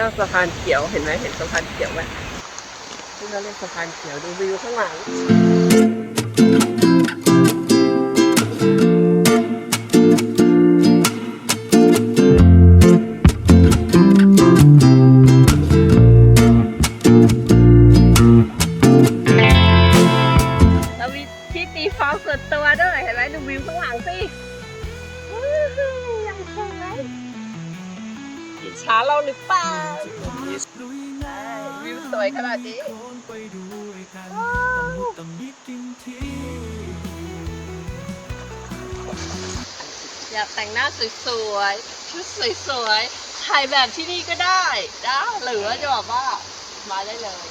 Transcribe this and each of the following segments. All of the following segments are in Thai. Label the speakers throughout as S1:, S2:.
S1: เจ้าสะพานเขียวเห็นไหมเห็นสะพานเขียวไหมที่เราเรียกสะพานเขียวดูวิวข้างหลัง สวยๆ ชุดสวยๆ ถ่ายแบบที่นี่ก็ได้นะหรือว่าจะบอกว่ามาได้เลย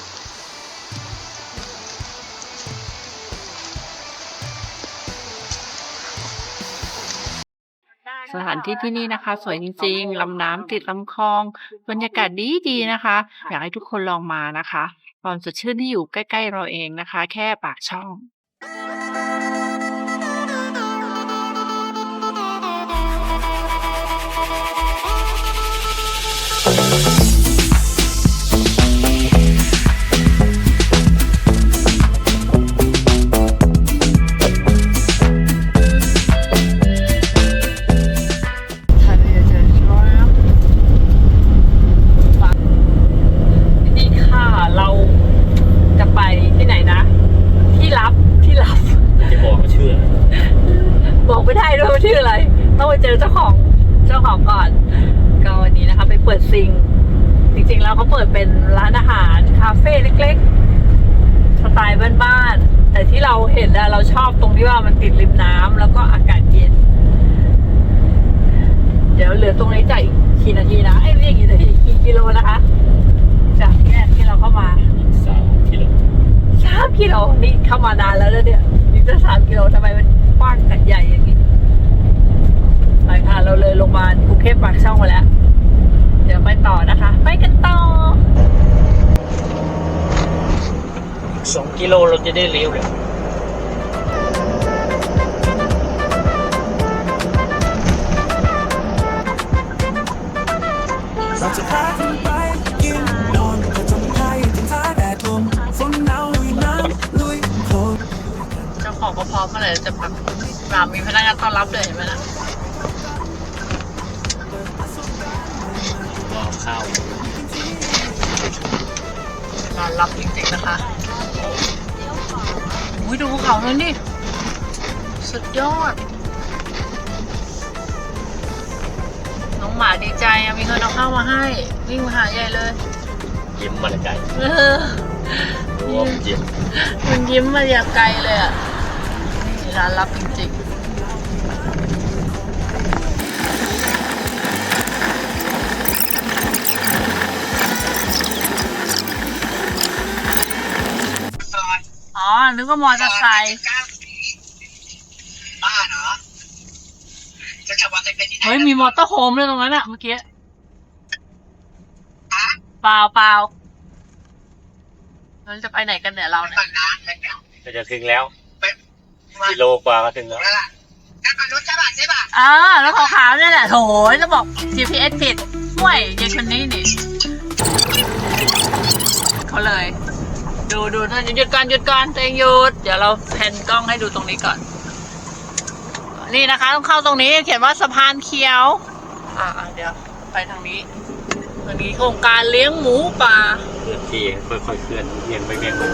S2: สถานที่ที่นี่นะคะ สวยจริงๆ ลำน้ำติดลำคลอง บรรยากาศดีดีนะคะ อยากให้ทุกคนลองมานะคะ ความสดชื่นที่อยู่ใกล้ ๆ เราเองนะคะ แค่ปากช่อง
S1: ทะเลจะร้อนนี่ค่ะเราจะไปที่ไหนนะ ที่ลับที่ลับ
S3: จะบอกมาเชื่อ
S1: บอกไม่ได้ด้วยว่าชื่ออะไร ต้องไปเจอเจ้าของเจ้าของก่อนก็ วันนี้นะคะ ไปเปิดซิง จริงๆแล้วเขาเปิดเป็นร้านอาหารคาเฟ่เล็กๆ สไตล์บ้านๆ แต่ที่เราเห็นอะเราชอบตรงที่ว่ามันติดริมน้ำแล้วก็อากาศเย็น เดี๋ยวเหลือตรงนี้จากอีกกี่นาทีนะไอ้ยไม่ใช่กี่นาทีกี่กิโลนะคะ จากแยกที่เราเข้ามา
S3: สามกิโล
S1: สามกิโลนี่เข้ามานานแล้วนะเนี่ยนี่จะสามกิโลทำไมมันกว้างกันใหญ่อย่างนี้ไปค่ะ เราเลยโรงพยาบาลกรุงเทพปากช่องมาแล้ว เดี๋ยวไปต่อนะคะ ไปกันต่อ
S3: สองกิโลเราจะได้เลี้ยวเลย
S4: เราจะพากันไปกินนอนผจญภัยถึงท้าแดดลมฝนหนาวลุยน้ำลุยโคลน
S1: เจ้าของก็พร้อมเมื่อไหร่จะปักรามมีพนักงานต้อนรับเลยเห็นไหมนะ
S3: ข้าว
S1: รานรับจริงๆนะคะอุ้ยดูภูเขาเลยนี่ สุดยอด น้องหมาดีใจอะมีคนเอาข้าวมาให้ วิ่งมาหาใหญ่เลย
S3: ยิ้มมาแต่ไกล
S1: เออ
S3: รู้ว่ามันยิ้ม
S1: มันยิ้มมาอย่างไกลเลยอะนี่ร้านรับจริงๆ นึกว่ามอเตอร์ไซค์
S5: บ้าเหรอจะทำอะไรกันที่ไหน
S1: เฮ้ยมีมอเตอร์โฮมเลยตรงนั้นอะเมื่อกี้เปล่าเปล่าเราจะไปไหนกันเนี่ยเราเนี่ย
S5: ตั้งนานแล้วเนี่ย
S3: ก็จะถึงแล้ว
S5: มา
S3: กิโลกว่าก็ถึงแล้ว
S5: แล้วล่ะนั่นมันรถใช่ป่ะใช่ป่ะ
S1: อ่าแล้วขาวๆเนี่ยแหละโถจะบอก GPS ผิดห่วยยายคนนี้นี่เขาเลย ดูดูนะหยุดก่อนหยุดก่อนตัวเองหยุด เดี๋ยวเราแพนกล้องให้ดูตรงนี้ก่อน นี่นะคะต้องเข้าตรงนี้เขียนว่าสะพานเขียว อ่าเดี๋ยวไปทางนี้ทางนี้โครงการเลี้ยงหมูป่า
S3: เคลื่อนที่ค่อยๆเคลื่อนเวียนไปเวียนมา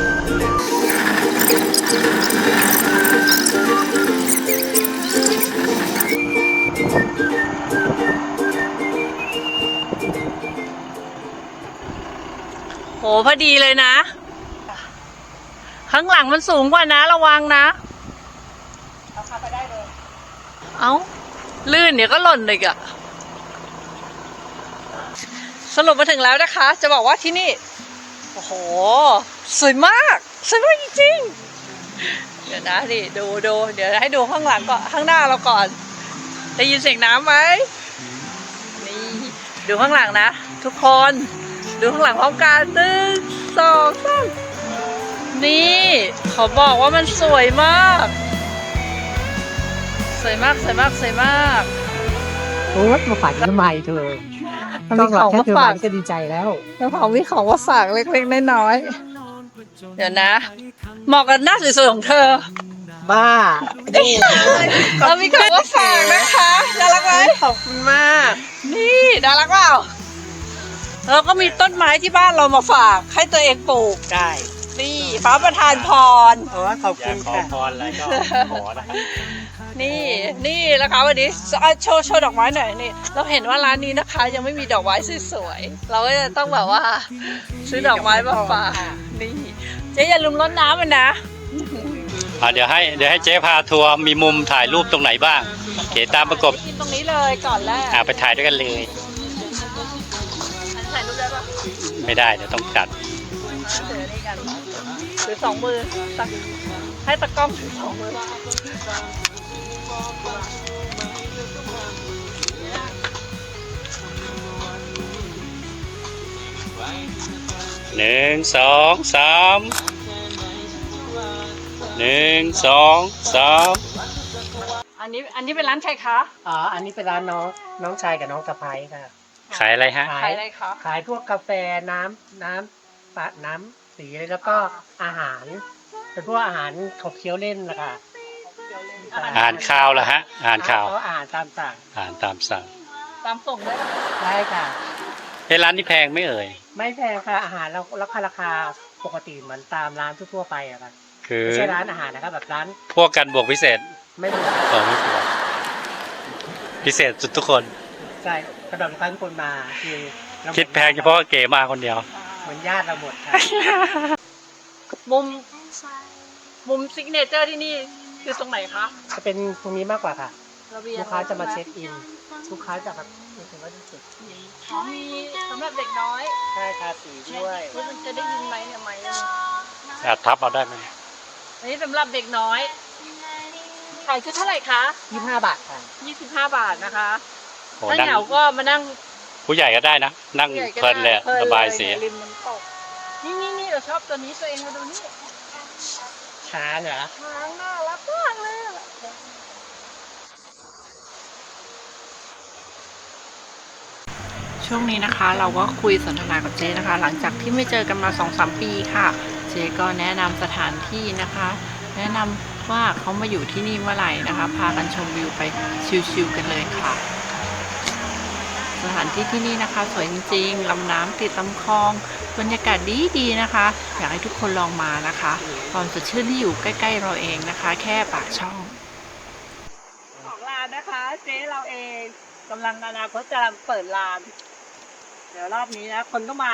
S1: โหพอดีเลยนะ ข้างหลังมันสูงกว่านะ ระวังนะ เอาขับไปได้เลย เอาลื่นเดี๋ยวก็หล่นเลยอะสรุปมาถึงแล้วนะคะ จะบอกว่าที่นี่ โอ้โห สวยมาก สวยมากจริงๆ เดี๋ยวนะดิดูดูเดี๋ยวให้ดูข้างหลังก่อนข้างหน้าเราก่อน ได้ยินเสียงน้ำไหมนี่ ดูข้างหลังนะ ทุกคน ดูข้างหลังพร้อมกันหนึ่งสองสาม นี่เขาบอกว่ามันสวยมาก สวยมากสวยมากสวยมาก
S6: โอ๊ยมาฝันทำไมเธอ
S1: มันมีของมาฝาก
S6: ก็ดีใจแล้ว
S1: น้ำหอมมีของมาฝากเล็กๆน้อยๆเดี๋ยวนะเหมาะกับหน้าสวยๆของเธอ
S6: บ้า
S1: เรามีของมาฝากนะคะน่ารักไหม
S6: ขอบคุณมาก
S1: นี่น่ารักเปล่าแล้วก็มีต้นไม้ที่บ้านเรามาฝากให้ตัวเองปลูก
S6: ได้
S1: นี่ฟ้าประทานพร
S6: โอ้ขอบ
S3: อยา
S6: คุ
S3: ก
S6: ณ
S3: ขอ
S6: ค่ะ
S3: พรอะไรก็ขอนะครับ
S1: นี่นี่นะคะวันนี้อะโชว์โชว์ดอกไม้หน่อยนี่ เราเห็นว่าร้านนี้นะคะ ยังไม่มีดอกไม้สวยๆเราก็จะต้องแบบว่า ซื้อดอกไม้มาฝากนี่เจ๊อย่าลืมรดน้ำมันนะ
S7: อะเดี๋ยวให้เดี๋ยวให้เจ๊พาทัวร์มีมุมถ่ายรูปตรงไหนบ้างเก๋ตามประกบ
S1: กินตรงนี้เลยก่อนแรก
S7: อะไปถ่ายด้วยกันเลย
S1: อันถ่ายรูปได้ปะ
S7: ไม่ได้เดี๋ยวต้องตัด
S1: ถือนี่กัน ถือสองมือตักให้ตะกล้องถือสองมือ
S7: หนึ่งสองสามหนึ่งสองสาม
S1: อันนี้อันนี้เป็นร้านใครคะ
S6: อ๋อ อันนี้เป็นร้านน้องน้องชายกับน้องสะพ้ายค่ะ
S7: ขายอะไรฮะ
S1: ขายอะไรคะ
S6: ขายพวกกาแฟน้ำน้ำปะน้ำ สีอะไรแล้วก็อาหาร เป็นพวกอาหารขบเคี้ยวเล่นนะคะ
S7: อาหารข้าวละฮะอาหารข้าว
S6: เออาหารตามสั่ง
S7: อาหารตามสั่ง
S1: ตามส่งได้ปะ
S6: ได้ค่ะ
S7: เฮ้ยร้านนี้แพงไหม่เอ่ย
S6: ไม่แพงค่ะอาหารเราราคาราคาปกติเหมือนตามร้านทั่วๆไปอะค่ะ
S7: คือ
S6: ไม่ใช่ร้านอาหารนะครับแบบร้าน
S7: พวกกันบวกพิเศษ
S6: ไม่เหมือน
S7: เออไม่ถูกพิเศษสุดทุกคน
S6: ใช่สำหรับลูกค้าทุกคนมาคือเรา
S7: คิดแพงเฉพาะเก๋มาคนเดียว
S6: เหมือนญาติเราหมดค่ะ
S1: มุมมุมซิกเนเจอร์ที่นี่คือตรงไหนคะ
S6: จะเป็นตรงนี้มากกว่าค่ะ
S1: ระเบียง
S6: ลูกค้าจะมาเช็คอิน ลูกค้าจะแบบรู้สึกว่าที่สุด
S1: อ๋อมีสำหรับเด็กน้อย
S6: ใช่ทาสีด้วย
S1: ว่ามันจะได้ยินไหมเนี่ยไหมค์เนี่ย
S7: อาจทับเอาได้ไหม
S1: อันนี้สำหรับเด็กน้อยขายชุดเท่าไหร่คะ
S6: ยี่ห้าบาทค่ะ
S1: 25 บาทนะคะ
S7: โอ้
S1: ถ้า
S7: นั่ง
S1: เหงาก็มานั่ง
S7: ผู้ใหญ่ก็ได้นะ นั่ง
S1: ใหญ่ก็
S7: เพลินเลยอะ
S1: พลิน
S7: สบายเสีย
S1: ริมน้ำตกนี่นี่นี่เราชอบตัวนี้ตัวเองมาดูนี่
S6: ช้าเหรอ
S1: ช้างน่ารักมากเลยอะ
S2: ช่วงนี้นะคะเราก็คุยสนทนากับเจ๊นะคะ หลังจากที่ไม่เจอกันมา2อสปีค่ะ เจ๊ก็แนะนำสถานที่นะคะ แนะนำว่าเขามาอยู่ที่นี่เมื่อไหร่นะคะ พากันชมวิวไปชิลๆกันเลยค่ะ สถานที่ที่นี่นะคะ สวยจริงๆลำน้ำติดลำคลอง บรรยากาศดีๆนะคะ อยากให้ทุกคนลองมานะคะความสดชื่นที่อยู่ใกล้ ๆ เราเองนะคะ แค่ปากช่อง
S1: ของร้านนะคะ เจ๊เราเองกำลังอนาคตจะเปิดร้าน เดี๋ยวรอบนี้นะคนก็มา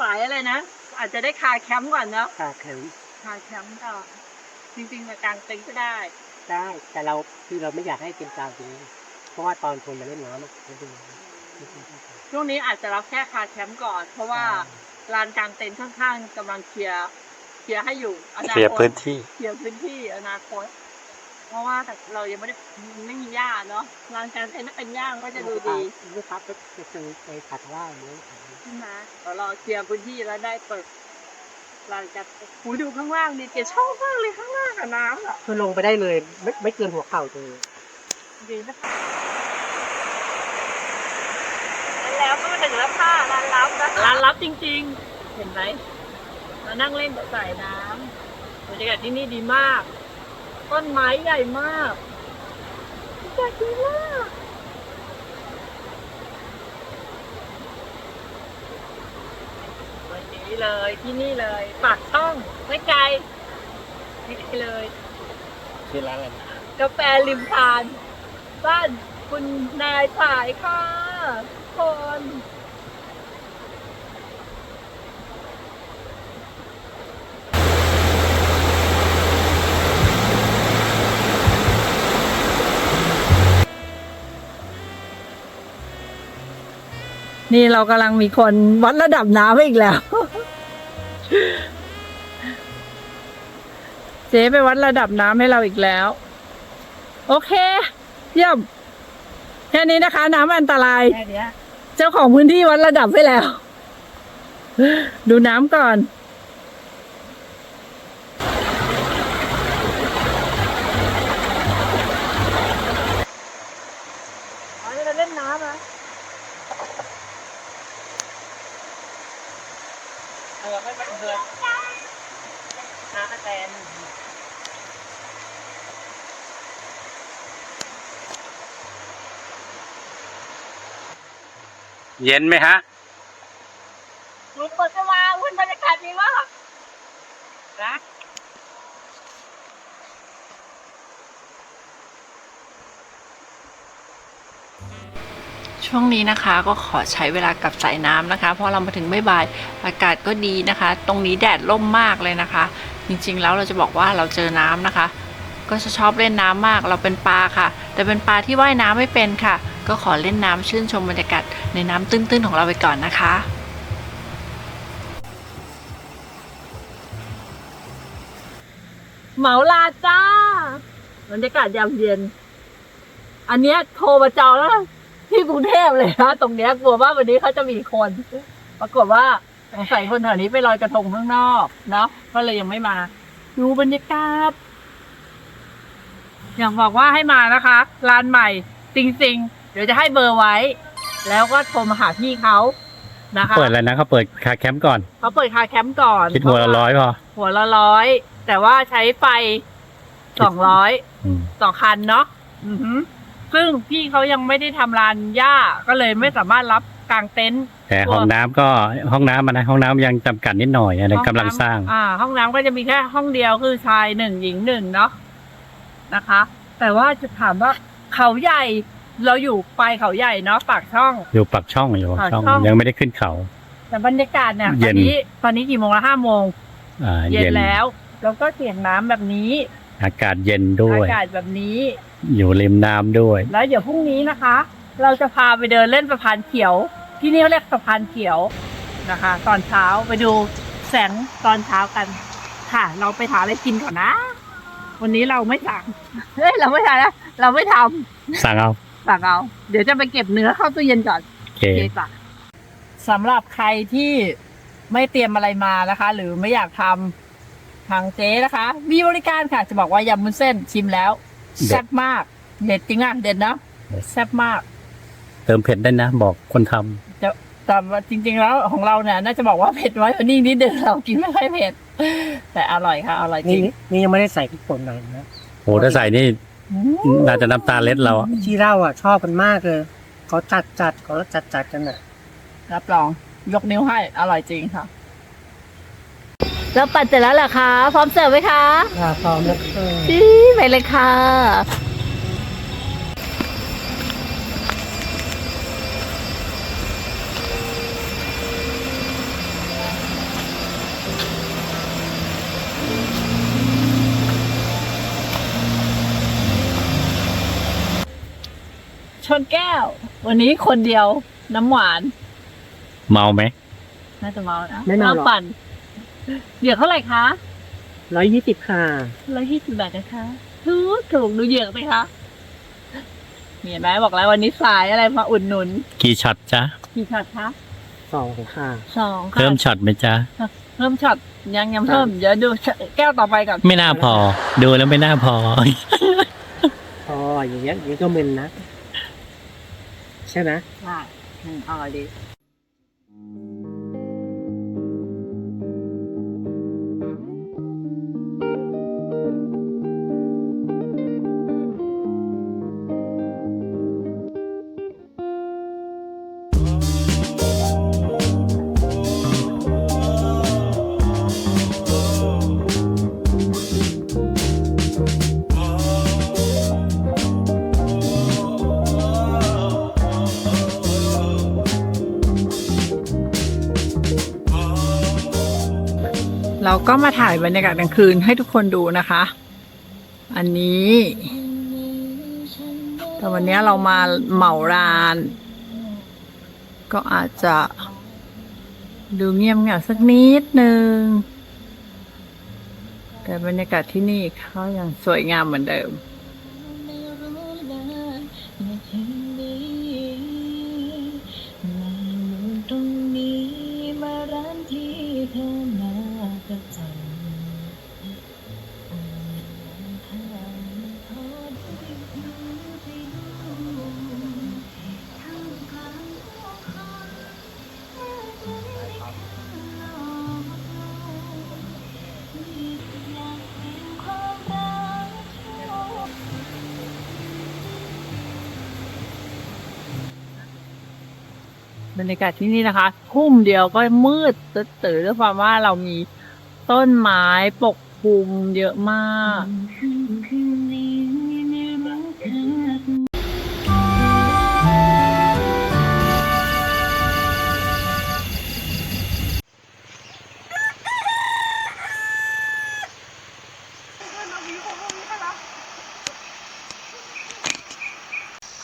S1: สายอะไรนะ อาจจะได้คาแคมป์ก่อนเนาะ
S6: ค่ะเข็ม
S1: คาแคมป์ก่อนจริงๆมากางเต็นท์ก็ได้
S6: ได้แต่เราคือเราไม่อยากให้เป็นกลางตรงนี้เพราะว่าตอนคนมาเล่นน้ำมันไม่ดีไม่ดี
S1: ช่วงนี้อาจจะรับแค่คาแคมป์ก่อน เพราะว่าลานกางเต็นท์ข้างๆกำลังเคลียร์เคลียร์ให้อยู่อนา
S7: เคลียร์
S1: คต
S7: พื้นที่
S1: เคลียร์พื้นที่อนาคต เพราะว่าแต่เรายังไม่ได้ไม่มีหญ้าเนาะลานกางเต็นท์ถ้าเป็นหญ้ามันก็จะดูดี
S6: ลูกค้าก็จะซื้อไปผัดว่าเนื้อขาย
S1: ใช่ไหมเดี๋ยวรอเคลียร์พื้นที่แล้วได้เปิดลานกางเต็นท์หูดูข้างล่างดิเกชอบมากเลยข้างล่างอะน้ำอะ
S6: คือลงไปได้เลย ไม่ไม่เกินหัวเข่าเลย
S1: ดีนะ แล้วก็มาถึงแล้วค่ะร้านลับนะร้านลับจริงๆ เห็นไหมมานั่งเล่นกับสายน้ำบรรยากาศที่นี่ดีมาก ต้นไม้ใหญ่มากบรรยากาศดีมากวันนี้เลยที่นี่เลยปากช่องไม่ไกลไม่ไกลเลย
S7: ที่ร้านอะไร
S1: กาแฟริมทาน บ้านคุณนายสายค่ะ คน นี่เรากำลังมีคนวัดระดับน้ำอีกแล้ว เจ๊ไปวัดระดับน้ำให้เราอีกแล้ว โอเค เยี่ยมแค่นี้นะคะ น้ำอันตราย
S6: แค่เนี้ย
S1: เจ้าของพื้นที่วัดระดับไว้แล้ว ดูน้ำก่อนอ๋อจะเล่นน้ำนะ
S6: เออไม่เป็นเพื่อนน้ากระแตน
S7: เย็นไหมฮะ
S1: มีคนจะมาคุณบรรยากาศดีมากนะ
S2: ช่วงนี้นะคะก็ขอใช้เวลากับสายน้ำนะคะ เพราะเรามาถึงบ่ายๆอากาศก็ดีนะคะ ตรงนี้แดดร่มมากเลยนะคะ จริงๆแล้วเราจะบอกว่าเราเจอน้ำนะคะ ก็จะชอบเล่นน้ำมากเราเป็นปลาค่ะ แต่เป็นปลาที่ว่ายน้ำไม่เป็นค่ะ ก็ขอเล่นน้ำชื่นชมบรรยากาศ ในน้ำตื้นๆของเราไปก่อนนะคะ
S1: เหมาลาจ้าบรรยากาศยามเย็น อันเนี้ยโทรมาจองแล้วที่กรุงเทพเลยนะตรงเนี้ยกลัวว่าวันนี้เขาจะมีคน ปรากฏว่าสงสัยคนแถวนี้ไปลอยกระทงข้างนอกเนาะก็เลยยังไม่มา ดูบรรยากาศอยากบอกว่าให้มานะคะร้านใหม่จริงๆ เดี๋ยวจะให้เบอร์ไว้ แล้วก็โทรมาหาพี่เขานะคะ
S7: เปิดอะไรนะเขาเปิดคาแคมป์ก่อน
S1: เขาเปิดคาแคมป์ก่อน
S7: คิดหัวละร้อยพอ
S1: หัวละร้อยแต่ว่าใช้ไฟสองร้อย
S7: อืม
S1: สองคันเนาะอือหือซึ่งพี่เขายังไม่ได้ทำลานหญ้าก็เลยไม่สามารถรับกางเต็นท์
S7: แต่ห้องน้ำก็ห้องน้ำมันนะห้องน้ำยังจำกัดนิดหน่อยอะไร
S1: ห้อกำ
S7: ลัง
S1: น้ำ
S7: สร้าง
S1: อ่า ห้องน้ำก็จะมีแค่ห้องเดียวคือชายหนึ่งหญิงหนึ่งเนาะนะคะ แต่ว่าจะถามว่าเขาใหญ่ เราอยู่ปลายเขาใหญ่เนาะปากช่อง
S7: อยู่ปักช่องอยู่ปากช่อง
S1: ปากช่อง
S7: ยังไม่ได้ขึ้นเขา
S1: แต่บรรยากาศเนี่ย
S7: เย็
S1: ตอน
S7: น
S1: นี้ตอนนี้กี่โมงละห้าโมง
S7: อ่า
S1: เย็น
S7: เย็น
S1: แล้ว แล้วก็เสียงน้ำแบบนี้
S7: อากาศเย็นด้วย
S1: อากาศแบบนี้
S7: อยู่ริมน้ำด้วย
S1: แล้วเดี๋ยวพรุ่งนี้นะคะ เราจะพาไปเดินเล่นสะพานเขียว ที่นี่เขาเรียกสะพานเขียวนะคะ ตอนเช้าไปดูแสงตอนเช้ากัน ค่ะ เราไปหาอะไรกินก่อนนะ วันนี้เราไม่สั่งเฮ้ยเราไม่ทำนะเราไม่ท
S7: สั่งเอาำ
S1: สั่งเอา เดี๋ยวจะไปเก็บเนื้อเข้าตู้เย็นก่อน
S7: โอเค
S1: โอเคจ้ะสำหรับใครที่ไม่เตรียมอะไรมานะคะ หรือไม่อยากทำทางเจ๊นะคะ มีบริการค่ะ จะบอกว่ายำมุ้นเส้นชิมแล้ว
S7: เด็ด
S1: แซ่บมากเด็ดจริงอะเด็ดเนาะ
S7: เด็ด
S1: แซ่บมาก
S7: เติมเผ็ดได้นะ บอกคนทำ
S1: แต่ว่าจริง ๆ แล้วของเราเนี่ยน่าจะบอกว่าเผ็ดไว้กว่านี่นิดเดียวเรากินไม่ค่อยเผ็ดแต่อร่อยค่ะอร่อยจ
S6: นี่
S1: ริง
S6: นี่ยังไม่ได้ใส่พริกป่นหน่อยนะ
S7: โหถ้าใส่นี่
S1: อืม
S7: น่าจะน้ำตาเล็ดเราอะ
S6: ที่เล่าอะ ชอบกันมากเลยเขาจัดจัดเขาจัดจัดกันอะ
S1: รับรอง ยกนิ้วให้อร่อยจริงค่ะ แล้วปั่นเสร็จแล้วเหรอคะ พร้อมเสิร์ฟไหมคะ
S6: ค่ะพร้อมแล้วค่ะ
S1: อีไปเลยค่ะ นแก้ว วันนี้คนเดียวน้ำหวาน
S7: เมาไหม
S1: น่าจะเมานะ
S6: ไม่เมาหรอก
S1: ปั่นเดี๋ยวเท่าไหร่คะ
S6: ร้อยยี่สิบค่ะ
S1: ร้อยยี่สิบบาทนะคะถูกถูกดูเหยอะไหมคะเห็นไหมบอกแล้ววันนี้สายอะไรมาอุดหนุน
S7: กี่ช็อตจ๊ะ
S1: กี่ช็อตคะ
S6: สองค่ะ
S1: สองค่ะ
S7: เพิ่มช็อตไหมจ๊ะ
S1: เพิ่มช็อตยังยังเพิ่มเดี๋ยวดูแก้วต่อไปก่อน
S7: ไม่น่าพอ ดูแล้วไม่น่าพอ
S6: พออย่างเงี้ยอย่างนี้ก็มึนนะใช่ไหม
S1: ใช่อืมอร่อยดี
S2: ก็มาถ่ายบรรยากาศกลางคืนให้ทุกคนดูนะคะ อันนี้ แต่วันนี้เรามาเหมาร้าน ก็อาจจะดูเงียบเงียบสักนิดนึง แต่บรรยากาศที่นี่เขายังสวยงามเหมือนเดิม
S8: ตรงนี้มาร้านที่เธอมา
S2: บรรยากาศที่นี่นะคะ ทุ่มเดียวก็มืดตื้อด้วยความว่าเรามี ต้นไม้ปกคลุมเยอะมาก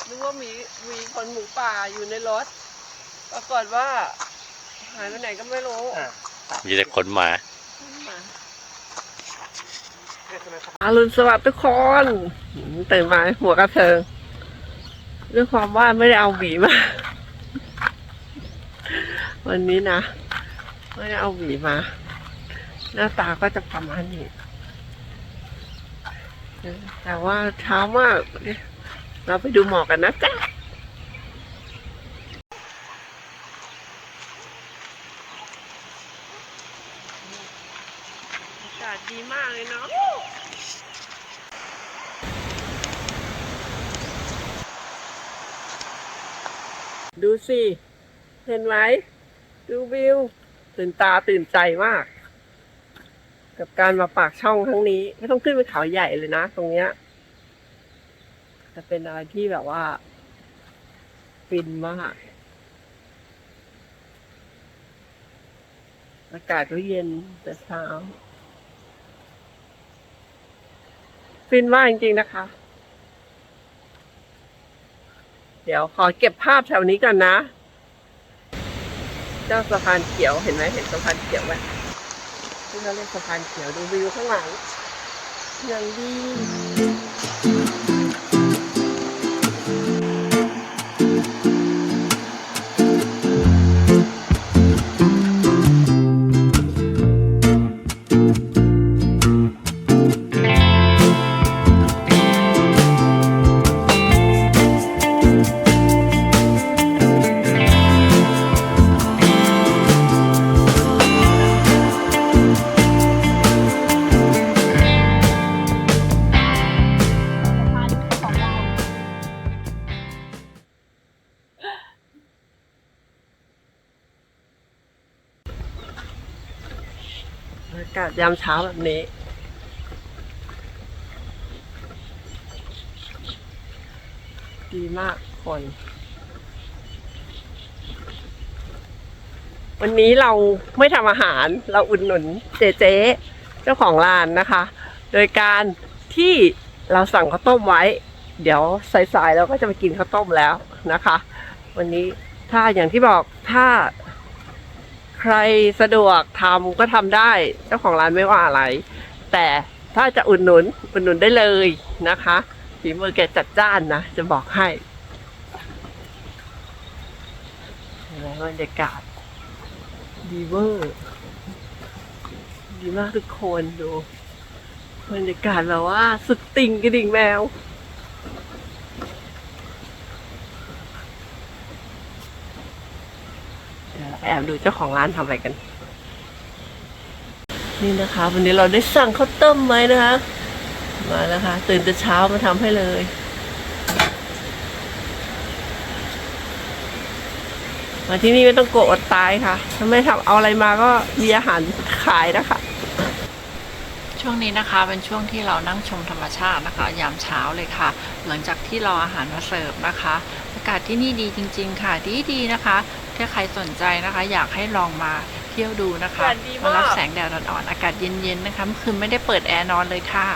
S9: นึกว่ามีมีคนหมูป่าอยู่ในรถ ปรากฏว่า หายไปไหนก็ไม่รู้
S7: มีแต่ขนหมา
S9: อรุณสวัสดิ์ทุกคนตื่นมาหัวกระเทิงด้วยความว่าไม่ได้เอาหวีมา วันนี้นะ ไม่ได้เอาหวีมา หน้าตาก็จะประมาณนี้แต่ว่าเช้ามากเราไปดูหมอกกันนะจ๊ะอากาศดีมากเลยเนาะ ดู สิเห็นไหมดูวิวตื่นตาตื่นใจมาก กับการมาปากช่องครั้งนี้ ไม่ต้องขึ้นไปเขาใหญ่เลยนะ ตรงเนี้ยจะเป็นอะไรที่แบบว่า ฟินมากอากาศก็เย็นแต่เช้า ฟินมากจริงๆนะคะ เดี๋ยวขอเก็บภาพแถวนี้ก่อนนะ เจ้าสะพานเขียวเห็นไหมเห็นสะพานเขียวไหมที่เราเรียกสะพานเขียวดูวิวข้างหลังอย่างดี ยามเช้าแบบนี้ ดีมากคน วันนี้เราไม่ทำอาหารเราอุดหนุนเจเจเจ้าของร้านนะคะ โดยการที่เราสั่งข้าวต้มไว้ เดี๋ยวสายๆเราก็จะไปกินข้าวต้มแล้วนะคะ วันนี้ถ้าอย่างที่บอกถ้า ใครสะดวกทำก็ทำได้ เจ้าของร้านไม่ว่าอะไร แต่ถ้าจะอุดหนุนอุดหนุนได้เลยนะคะฝีมือแกจัดจ้านนะ จะบอกให้บรรยากาศดีเวอร์ดีมากทุกคนดูบรรยากาศแบบว่าสุดติ่งกระดิ่งแมว เดี๋ยวแอบดูเจ้าของร้านทำอะไรกัน นี่นะคะ วันนี้เราได้สั่งข้าวต้มไว้นะคะ มาแล้วค่ะ ตื่นแต่เช้ามาทำให้เลยมาที่นี่ไม่ต้องโกลัวอดตายค่ะ ถ้าไม่ทำเอาอะไรมาก็มีอาหารขายนะคะ
S2: ช่วงนี้นะคะเป็นช่วงที่เรานั่งชมธรรมชาตินะคะ ยามเช้าเลยค่ะ หลังจากที่รออาหารมาเสิร์ฟนะคะ อากาศที่นี่ดีจริง ๆ ค่ะ ดีดีๆนะคะ ถ้าใครสนใจนะคะ อยากให้ลองมาเที่ยวดูนะคะ
S9: อากาศดีมาก
S2: มารับแสงแดดอ่อนๆอากาศเย็นๆนะคะเมื่อคืนไม่ได้เปิดแอร์นอนเลยค่ะ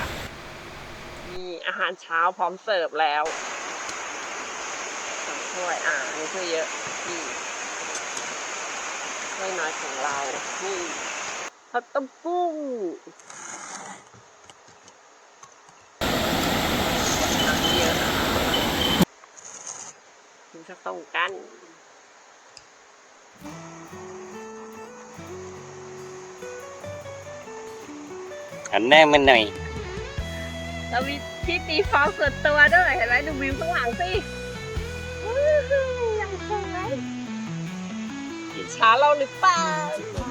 S9: มีอาหารเช้าพร้อมเสิร์ฟแล้วสองถ้วยอ่านี่ถ้วยเยอะนี่ถ้วยน้อยของเรานี่ข้าวต้มกุ้งน้ำเยอะกินข้าวต้มกัน
S7: อันแน่มันหน่อย
S9: เรามีที่ตีฟองส่วนตัวด้วยเห็นไหมดูวิวข้างหลังสิวู้ฮู้ยังสวยอิจฉาเราหรือเปล่า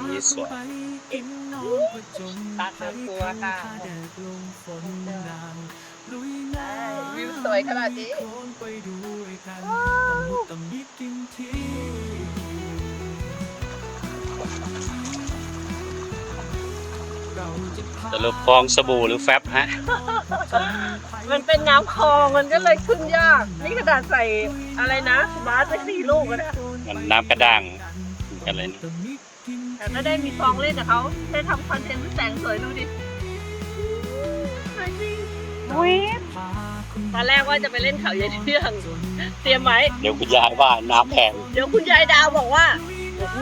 S7: นี่สวย
S9: ตาทั้งตัวค่ะวิวสวยขนาดนี้
S7: สรุปฟองสบู่หรือแฟบฮะ
S1: มันเป็นน้ำคลองมันก็เลยขึ้นยาก นี่ขนาดใส่อะไรนะบาสไปสี่ลูกแล้วนะ
S7: มันน้ำกระด้างกันเลยนี่
S1: แต่ก็ได้มีฟองเล่นกับเขาได้ทำคอนเทนต์ที่แสงสวยดูดิสวยจริงวิตอนแรกว่าจะไปเล่นเขาใหญ่เที่ยงเตรียมไว้
S7: เดี๋ยวคุณยายว่าน้ำแพง
S1: เดี๋ยวคุณยายดาวบอกว่าโอ้โห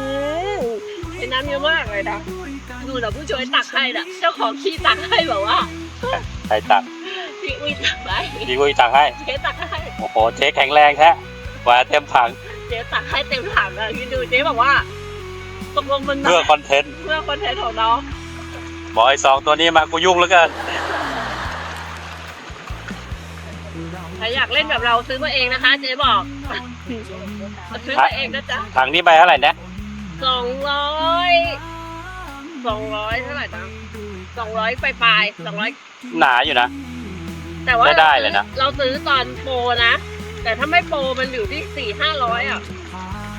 S1: ไอ้น้ำเยอะมากเลยนะดู นะผู้ช่วยตักให้นะเจ้าของขี้ตักให้แบอกว่า
S7: ใครตัก
S1: พี่อุ้ยตักให้
S7: ดีกุยตักให้
S1: เจ๊ตักให้
S7: โอ้โห เจ๊แข็งแรงแท้กว่าเต็มถัง
S1: เจ๊ตักให้เต็มถังอะคิดดูเจ๊บอกว่าตกลงมัน
S7: เพื่อคอนเทนต์
S1: เพื่อคอนเทนต์ของน้อง
S7: บอกไอ้สองตัวนี้มากูยุ่งแล้วกัน
S1: ใครอยากเล่นแบบเราซื้อมาเองนะคะ เจ๊บอกซื้อมาเองนะจ๊ะ
S7: ถังนี้ไปเท่าไหร่นะ
S1: สองร้อย สองร้อยเท่าไหร่นะสองร้อยปลายๆสองร้อย
S7: หนาอยู่นะ
S1: แต่ว่า
S7: ได้ได้เลยนะ
S1: เราซื้อตอนโปรนะ แต่ถ้าไม่โปรมันอยู่ที่สี่ห้าร้อยอะ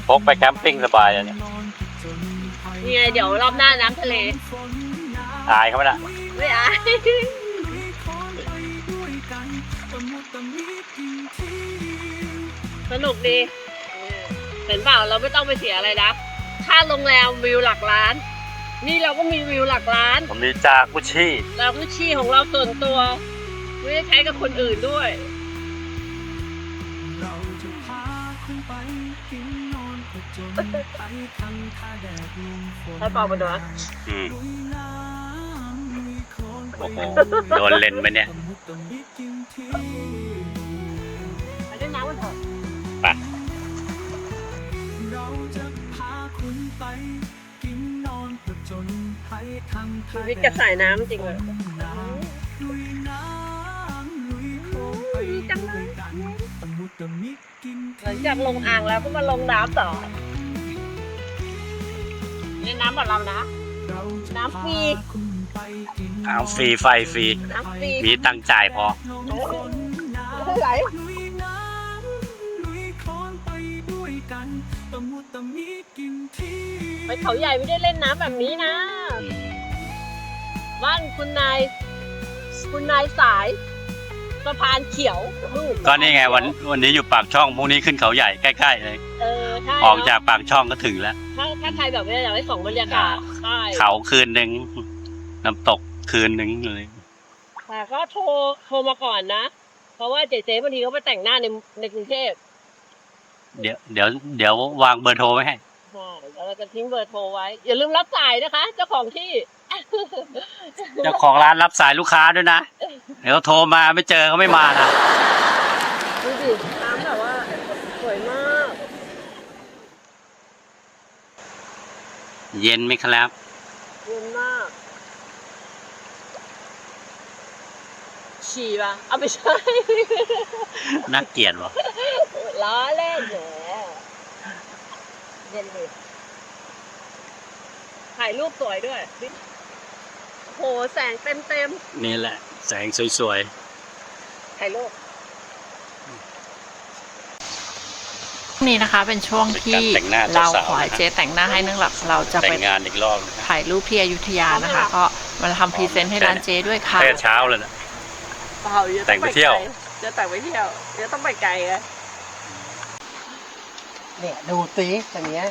S7: พกไปแคมปิ้งสบายอะเนี่ย
S1: นี่ไงเดี๋ยวรอบหน้าน้ำทะเล
S7: อายเขาไหมล่ะ
S1: ไม่อายสนุกดีเห็นเปล่าเราไม่ต้องไปเสียอะไรนะ ค่าโรงแรมวิวหลักล้าน นี่เราก็มีวิวหลักล้าน
S7: ผมมีจากกุชชี่
S1: เราก็ชี้ของเราส่วนตัวไม่ได้ใช้กับคนอื่นด้วย
S4: เราจะพาคุณไปกินนอนผจญไปทั้งท่าแดดลมฝน
S1: ให้เปล่ามาดูนะ
S7: อืม
S4: ลุยน้ำลุยโคลนไป
S7: โอ้โหโดนเลนไปเนี่ย
S4: ตะมุตะมิกินที่
S1: ไปเล่นน้ำกันเถอะ
S7: ไป
S4: เราจะพาคุณไป กินนอนผจญไปทั้ง
S1: ชี
S4: ท่า
S1: วิต
S4: แด
S1: กับ
S4: ด
S1: สายน้ำจริงเลย
S4: ลุยน้ำลุยโคลนไป
S1: ดีจังเลย
S4: กันตะมุตะมิกิน
S1: หลังจากลงอ่างแล้วก็มาลงน้ำต่อเล่นน้ำกับเรานะ
S4: เราจะ
S1: น้ำฟรี
S4: พาคุณไปกิน
S7: เอาฟรีไฟฟรี
S1: น้ำฟรี
S7: มีตังค์จ่ายพอ
S1: ไม่ไหล
S4: ไป
S1: เขาใหญ่ไม่ได้เล่นน้ำแบบนี้นะ บ้านคุณนาย คุณนายสายสะพานเขียวนู่น
S7: ก็นี่ไงวันวันนี้อยู่ปากช่องพรุ่งนี้ขึ้นเขาใหญ่ใกล้ๆเลย
S1: เออใช่
S7: ออกจากปากช่องก็ถึงแล้ว
S1: ถ้าถ้าใครแบบนี้อยากได้สองบรรยากาศใช่
S7: เขาคืนหนึ่งน้ำตกคืนหนึ่งเลย
S1: แต่ก็โทรโทรมาก่อนนะ เพราะว่าเจ๊ๆบางทีเขาไปแต่งหน้าในในกรุงเทพ
S7: เดี๋ยวเดี๋ยวเดี๋ยววางเบอร์โทรไว้ให้
S1: ใช่แล้วเราจะทิ้งเบอร์โทรไว้ อย่าลืมรับสายนะคะ เจ้าของที่
S7: เจ้าของร้านรับสายลูกค้าด้วยนะ เดี๋ยวโทรมาไม่เจอเขาไม่มานะ
S1: ดูดิน้ำแบบว่าสวยมาก
S7: เย็นไหมครับ
S1: เย็นมาก ฉี่ปะเอาไม่ใช่
S7: น่าเกลียดวะ
S1: ล้อเล่นแหมเย็นดิถ่ายรูปสวยด้วย โห แสงเต็มเต็ม
S7: นี่แหละ แสงสวย
S1: ๆถ่ายรูป
S2: ช่วงนี้นะคะเป็นช่วงที่เราขอให้เจ๊แต่งหน้าให้เนื่องหลักเราจะ
S7: ๆแต่
S2: ไป
S7: งงานอีกรอบนะ
S2: ถ่ายรูปที่อยุธยานะคะ ก็มาทำพรีเซนต์ให้ร้านเจ๊ด้วยค่ะ
S7: แค่เช้าเลยนะ
S1: เปล่าดี๋
S7: แต่งไปเที่ยว
S1: จะแต่งไปเที่ยวเดี๋ยวต้องไปไกลไง
S6: เนี่ยดูสิอย่างเงี้ย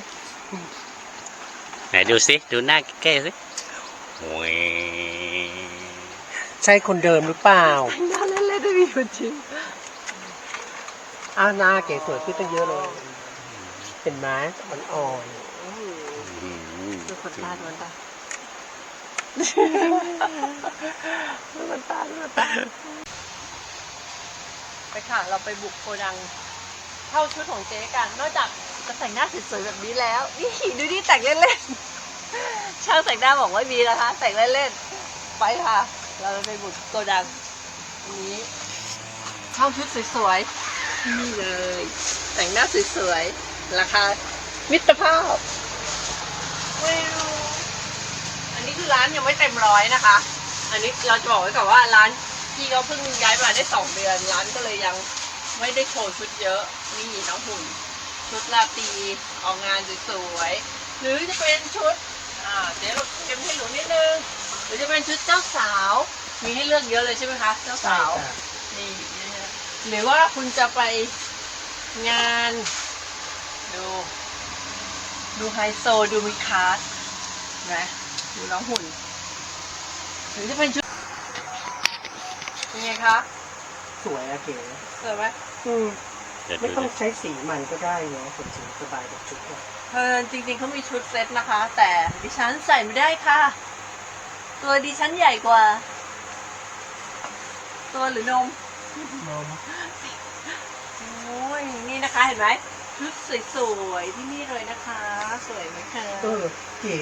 S7: ไหนดูสิดูหน้าแก้สิโอ้ย
S6: ใช่คนเดิมหรือเปล่า
S1: น่าเล่นเล่นได้มีคนจริง
S6: อ้าวหน้าเก๋สวยขึ้นตั้งเยอะเลยเป็นไม้อ่อน
S1: ดูคนตาดูคนตาดูคนตาดูคนตาไปค่ะ เราไปบุกโกดัง เข้าชุดของเจ๊กัน นอกจากจะแต่งหน้าสวยๆแบบนี้แล้ว นี่ดูดิแต่งเล่นๆ ช่างแต่งหน้าบอกว่ามีนะคะ แต่งเล่นๆ ไปค่ะ เราไปบุกโกดังนี้เช่าชุดสวยๆ นี่เลย แต่งหน้าสวยๆ ราคามิตรภาพวิวอันนี้คือร้านยังไม่เต็มร้อยนะคะ อันนี้เราจะบอกไว้ก่อนว่าร้านพี่เขาเพิ่งย้ายมาได้สองเดือน ร้านก็เลยยัง ไม่ได้โชว์ชุดเยอะนี่น้องหุ่น ชุดราตรีออกงานสวยๆหรือจะเป็นชุดอ่าเดี๋ยวเราเก็บให้หนูนิดนึงหรือจะเป็นชุดเจ้าสาว มีให้เลือกเยอะเลยใช่ไหมคะ เจ้า
S6: ใช่
S1: สาว
S6: ค่ะ
S1: นี่นะฮะหรือว่าคุณจะไปงานดูดูไฮโซดูมีคลาสนะดูน้องหุ่น หรือจะเป็นชุดเป็นไงคะ
S6: สวยอะเก๋
S1: สวยไหม
S6: อืม
S7: เดี๋ยว
S6: ไม่
S7: ดู
S6: ต้อง
S7: ดิ
S6: ใช้สีมันก็ได้เนาะผมสีสบายกับชุดเนี่ย
S1: เออจริงๆเขามีชุดเซ็ตนะคะ แต่ดิฉันใส่ไม่ได้ค่ะ ตัวดิฉันใหญ่กว่า ตัวหรือนม
S6: นม
S1: โอ้ยนี่นะคะเห็นไหมชุดสวยๆที่นี่เลยนะคะ สวยไหมคะ
S6: เออเก๋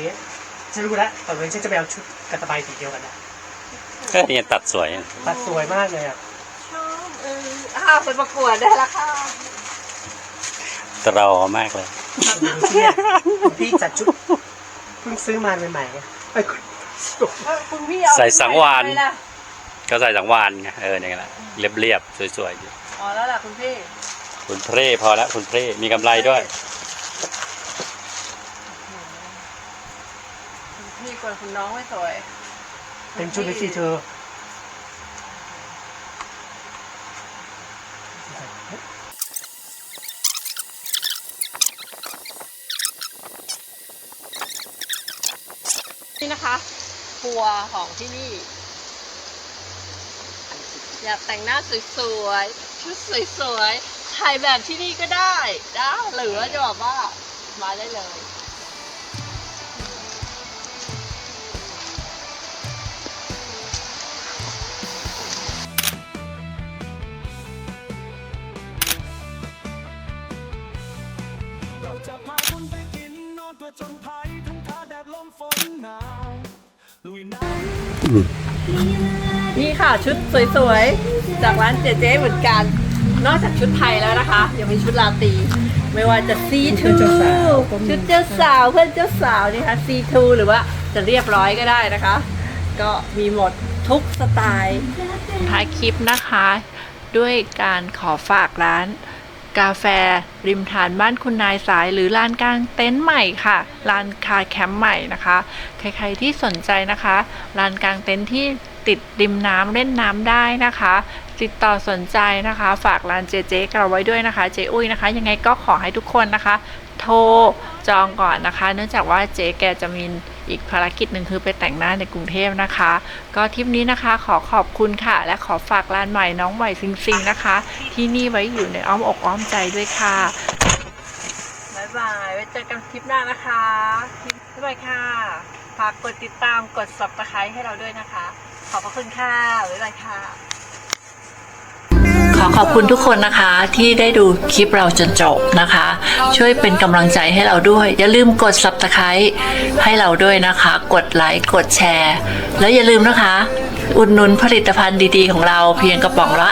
S6: ฉันรู้แล้วต่อไปฉันจะไปเอาชุดกระตะไบสีเดียวกันนะ
S7: ก็เนี่ยตัดสวย
S6: ตัดสวยมากเลยอะ
S1: ชอบเอ ออ้าวไปประกวดได้ละค่ะ
S7: ตรอมากเลย
S6: ดูสิเนี่ยคุณพี่จัดชุดเพิ่งซื้อมาใหม่ๆไงไอ้ยคุณ
S1: เออคุณพี่เอา
S7: ใส่สังวาล
S1: ไปล่ะ
S7: ก็ใส่สังวานไงเออเนี่ยแหละเรียบเรียบๆสวยๆอยู่
S1: อ๋อแล้วล่ะคุณพี่
S7: คุณเพร่พอแล้วคุณเพร่มีกำไรด้วย
S1: คุณพี่กวนคุณน้องไม่สวย
S6: เต็มชุดเลยสิเธอ
S1: นี่นะคะครัวของที่นี่อยากแต่งหน้าสวยๆชุดสวยๆถ่ายแบบที่นี่ก็ได้ได้หรือจะบอกว่ามาได้เลย ชุดสวยๆ จากร้านเจเจเหมือนกัน นอกจากชุดไทยแล้วนะคะ ยังมีชุดลาตรีไม่ว่าจะซีทู
S6: เพื่อนเจ้าสาวก็มี
S1: ชุดเจ้าสาวเพื่อนเจ้าสาวนี่ค่ะซีทูหรือว่าจะเรียบร้อยก็ได้นะคะ ก็มีหมดทุกสไตล์
S2: ท้ายคลิปนะคะ ด้วยการขอฝากร้าน กาแฟริมทานบ้านคุณนายสายหรือลานกลางเต็นท์ใหม่ค่ะลานคาแคมป์ใหม่นะคะ ใครๆที่สนใจนะคะลานกลางเต็นท์ที่ ติดริมน้ำเล่นน้ำได้นะคะ ติดต่อสนใจนะคะ ฝากร้านเจเจเราไว้ด้วยนะคะ เจอุ้ยนะคะ ยังไงก็ขอให้ทุกคนนะคะ โทรจองก่อนนะคะ เนื่องจากว่าเจ๊แกจะมีอีกภารกิจหนึ่งคือไปแต่งหน้าในกรุงเทพนะคะ ก็ทริปนี้นะคะขอขอบคุณค่ะ และขอฝากร้านใหม่น้องใหม่ซิงซิงนะคะ ที่นี่ไว้อยู่ในอ้อมอกอ้อมใจด้วยค่ะ
S1: บายบายไว้เจอกันคลิปหน้านะคะบ๊ายบายค่ะฝากกดติดตามกด subscribe ให้เราด้วยนะคะ ขอบพระคุณค่ะไว้เลยค่ะ
S2: อขอบคุณทุกคนนะคะที่ได้ดูคลิปเราจนจบนะคะ ช่วยเป็นกำลังใจให้เราด้วย อย่าลืมกด subscribe ให้เราด้วยนะคะ กดไลค์กดแชร์ แล้วอย่าลืมนะคะ อุดหนุนผลิตภัณฑ์ดีๆ ของเราเพียงกระป๋องละ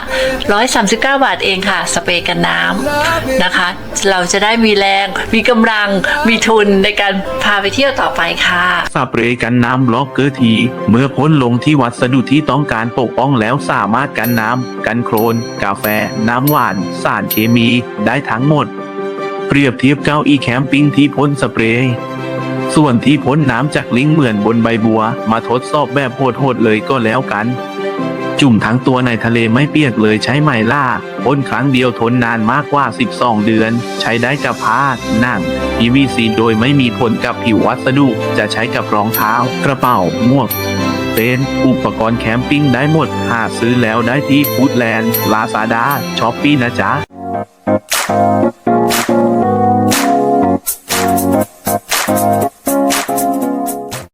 S2: 139 บาทเองค่ะ สเปรย์กันน้ำนะคะ เราจะได้มีแรง มีกำลัง มีทุนในการพาไปเที่ยวต่อไปค่ะ
S10: สเปรย์กันน้ำบล็อกเกอร์ที เมื่อพ่นลงที่วัสดุที่ต้องการปกป้องแล้วสามารถกันน้ำกันโครนกาแฟ น้ำหวาน สารเคมี ได้ทั้งหมด เปรียบเทียบเก้าอี้แคมปิ้งที่พ่นสเปรย์ ส่วนที่พ่นน้ำจากลิงเหมือนบนใบบัว มาทดสอบแบบโหดๆเลยก็แล้วกัน จุ่มทั้งตัวในทะเลไม่เปียกเลยใช้ไหมล่าพ่นครั้งเดียวทนนานมากกว่า 12 เดือน ใช้ได้กับผ้าหนัง PVC โดยไม่มีผลกับผิววัสดุ จะใช้กับรองเท้า กระเป๋าหมวก เต็นท์อุปกรณ์แคมปิ้งได้หมด หาซื้อแล้วได้ที่ฟูดแลนด์ลาซาด้าช้อปปี้นะจ๊ะ